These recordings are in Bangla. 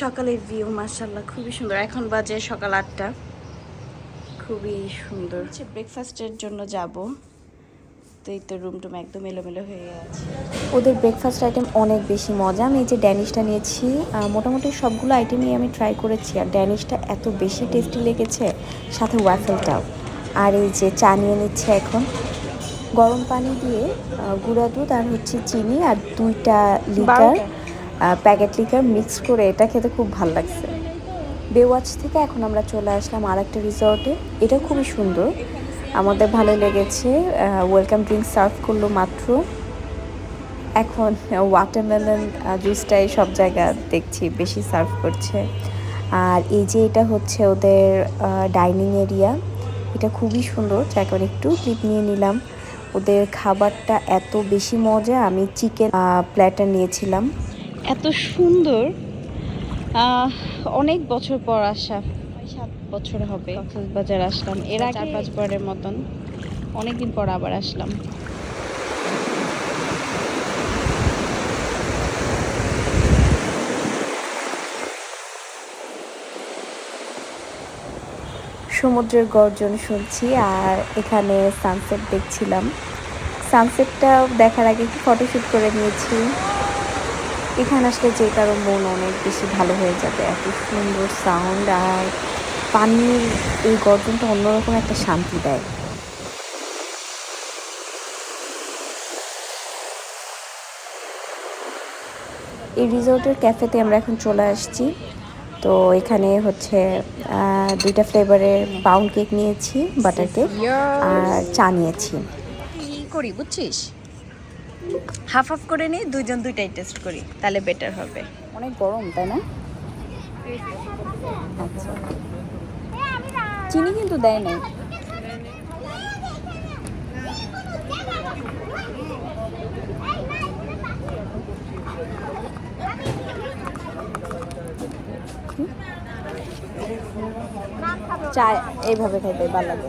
সকালের ভিউ মার্শাল্লাহ খুবই সুন্দর। এখন বাজে সকাল আটটা। খুবই সুন্দর। হচ্ছে ব্রেকফাস্টের জন্য যাব। তো এই তো রুম টুম একদম এলোমেলো হয়ে আছে ওদের ব্রেকফাস্ট আইটেম অনেক বেশি মজা। আমি এই যে ড্যানিশটা নিয়েছি মোটামুটি সবগুলো আইটেমই আমি ট্রাই করেছি। আর ড্যানিশটা এত বেশি টেস্টি লেগেছে সাথে ওয়াফেলটাও আর এই যে চা নিয়ে নিচ্ছে এখন। গরম পানি দিয়ে গুঁড়া দুধ আর হচ্ছে চিনি আর দুইটা লিটার। প্যাকেট লিকার মিক্স করে এটা খেতে খুব ভালো লাগছে। বেওয়াচ থেকে এখন আমরা চলে আসলাম আর একটা রিসর্টে এটা খুবই সুন্দর। আমাদের ভালো লেগেছে। ওয়েলকাম ড্রিঙ্ক সার্ভ করল মাত্র। এখন ওয়াটারমেলন জুসটাই সব জায়গা দেখছি বেশি সার্ভ করছে। আর এই যে এটা হচ্ছে ওদের ডাইনিং এরিয়া এটা খুবই সুন্দর যাকে একটু ক্লিপ নিয়ে নিলাম। ওদের খাবারটা এত বেশি মজা, আমি চিকেন প্ল্যাটার নিয়েছিলাম। এত সুন্দর। আহ, অনেক বছর পর আসা। সাত বছর হবে কক্সবাজার আসলাম। এর আগে চার পাঁচ বারের মতন। অনেকদিন পর আবার আসলাম। সমুদ্রের গর্জন শুনছি আর এখানে সানসেট দেখছিলাম। সানসেটটা দেখার আগে একটু ফটোশ্যুট করে নিয়েছি। এখানে আসলে যে কারও মন অনেক বেশি ভালো হয়ে যাবে এত সুন্দর সাউন্ড আর পানির এই গর্জনটা অন্যরকম একটা শান্তি দেয়। এই রিসোর্টের ক্যাফেতে আমরা এখন চলে আসছি। তো এখানে হচ্ছে দুইটা ফ্লেভারের পাউন্ড কেক নিয়েছি বাটার কেক আর চা নিয়েছি। কি করি বুঝছিস? হাফ হাফ করে নিই দুইজন দুইটাই টেস্ট করি, তাহলে বেটার হবে। অনেক গরম, তাই না? আচ্ছা। চিনি কিন্তু দেয় নাই। চা এইভাবে খাইতে ভালো লাগে।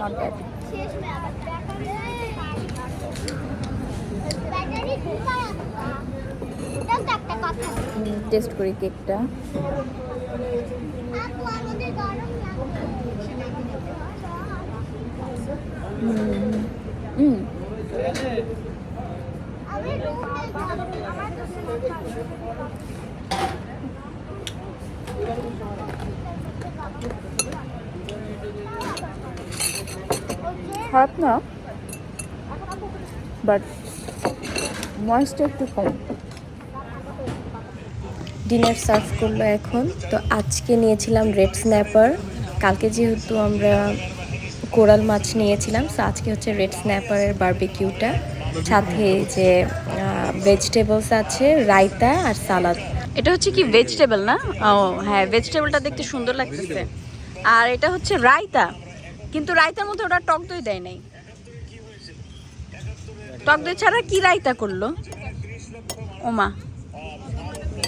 নট ব্যাড টেস্ট করি কেকটা। হুম। খারাপ না বাট ময়েসটা একটু কম ডিনার সার্ভ করল এখন। তো আজকে নিয়েছিলাম রেড স্ন্যাপার কালকে যেহেতু আমরা কোরাল মাছ নিয়েছিলাম তো আজকে হচ্ছে রেড স্ন্যাপারের বারবিকিউটা সাথে যে ভেজিটেবলস আছে রায়তা আর সালাদ। এটা হচ্ছে কি ভেজিটেবল না? ও হ্যাঁ ভেজিটেবলটা দেখতে সুন্দর লাগতেছে। আর এটা হচ্ছে রায়তা। কিন্তু রায়তার মধ্যে ওটা টক দই দেয় নাই। টক দই ছাড়া কি রায়তা করল? ওমা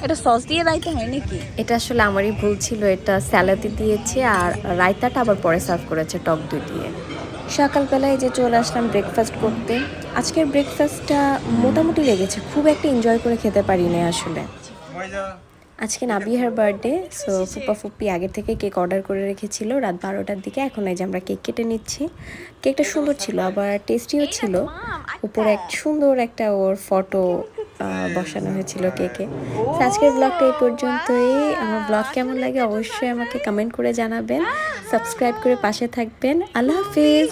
এটা সস দিয়ে রায়তা হয় নাকি? এটা আসলে আমারই ভুল ছিল এটা স্যালাডে দিয়েছে আর রায়তাটা আবার পরে সার্ভ করেছে টক দই দিয়ে। সকালবেলায় যে চলে আসলাম ব্রেকফাস্ট করতে। আজকের ব্রেকফাস্টটা মোটামুটি লেগেছে খুব একটা এনজয় করে খেতে পারি না আসলে আজকে নাবিহার বার্থডে সো ফুপা ফুপ্পি আগের থেকে কেক অর্ডার করে রেখেছিল। রাত বারোটার দিকে। এখন এই যে আমরা কেক কেটে নিচ্ছি। কেকটা সুন্দর ছিল, আবার টেস্টিও ছিল। উপরে এক সুন্দর একটা ওর ফটো বসানো হয়েছিল কেকে আজকের ব্লগটা এই পর্যন্তই। আমার ব্লগ কেমন লাগে অবশ্যই আমাকে কমেন্ট করে জানাবেন। সাবস্ক্রাইব করে পাশে থাকবেন। আল্লাহ হাফিজ।